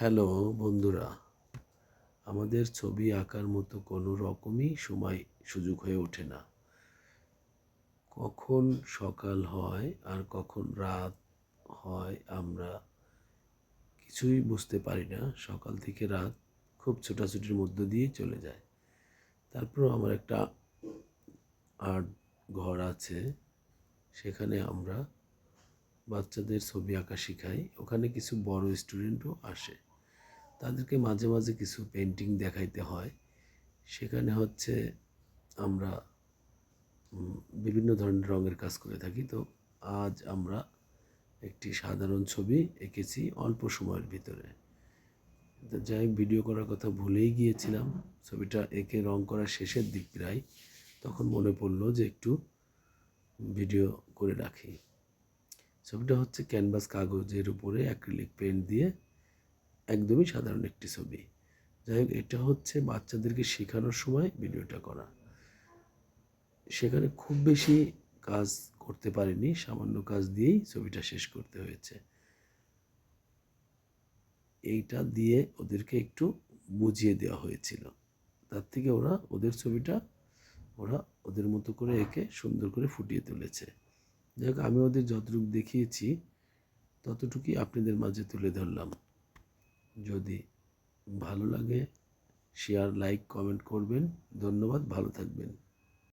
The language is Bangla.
হ্যালো বন্ধুরা, আমাদের ছবি আঁকার মতো কোনো রকমই সময় সুযোগ হয়ে ওঠে না। কখন সকাল হয় আর কখন রাত হয় আমরা কিছুই বুঝতে পারি না। সকাল থেকে রাত খুব ছোটাছুটির মধ্য দিয়ে চলে যায়। তারপর আমার একটা আর্ট ঘর আছে, সেখানে আমরা বাচ্চাদের ছবি আঁকা শেখাই। ওখানে কিছু বড় স্টুডেন্টও আসে। তাদেরকে মাঝে মাঝে কিছু পেন্টিং দেখাইতে হয়। সেখানে হচ্ছে আমরা বিভিন্ন ধরনের রঙের কাজ করে থাকি। তো আজ আমরা একটি সাধারণ ছবি এঁকেছি অল্প সময়ের ভিতরে। যাই ভিডিও করার কথা ভুলেই গিয়েছিলাম। ছবিটা এঁকে রং করার শেষের দিক প্রায়। তখন মনে পড়ল যে একটু ভিডিও করে রাখি। ছবিটা হচ্ছে ক্যানভাস কাগজের উপরে অ্যাক্রিলিক পেন্ট দিয়ে একদমই সাধারণ একটি ছবি। যাই হোক এটা হচ্ছে বাচ্চাদেরকে শেখানোর সময় ভিডিওটা করা। সেখানে খুব বেশি কাজ করতে পারিনি, সামান্য কাজ দিয়েই ছবিটা শেষ করতে হয়েছে। এইটা দিয়ে ওদেরকে একটু বুঝিয়ে দেওয়া হয়েছিল। তার থেকে ওরা ওদের ছবিটা, ওরা ওদের মতো করে এঁকে সুন্দর করে ফুটিয়ে তুলেছে। যাই আমি ওদের যতটুকু দেখিয়েছি, ততটুকুই আপনাদের মাঝে তুলে ধরলাম। যদি ভালো লাগে শেয়ার লাইক কমেন্ট করবেন। ধন্যবাদ ভালো থাকবেন।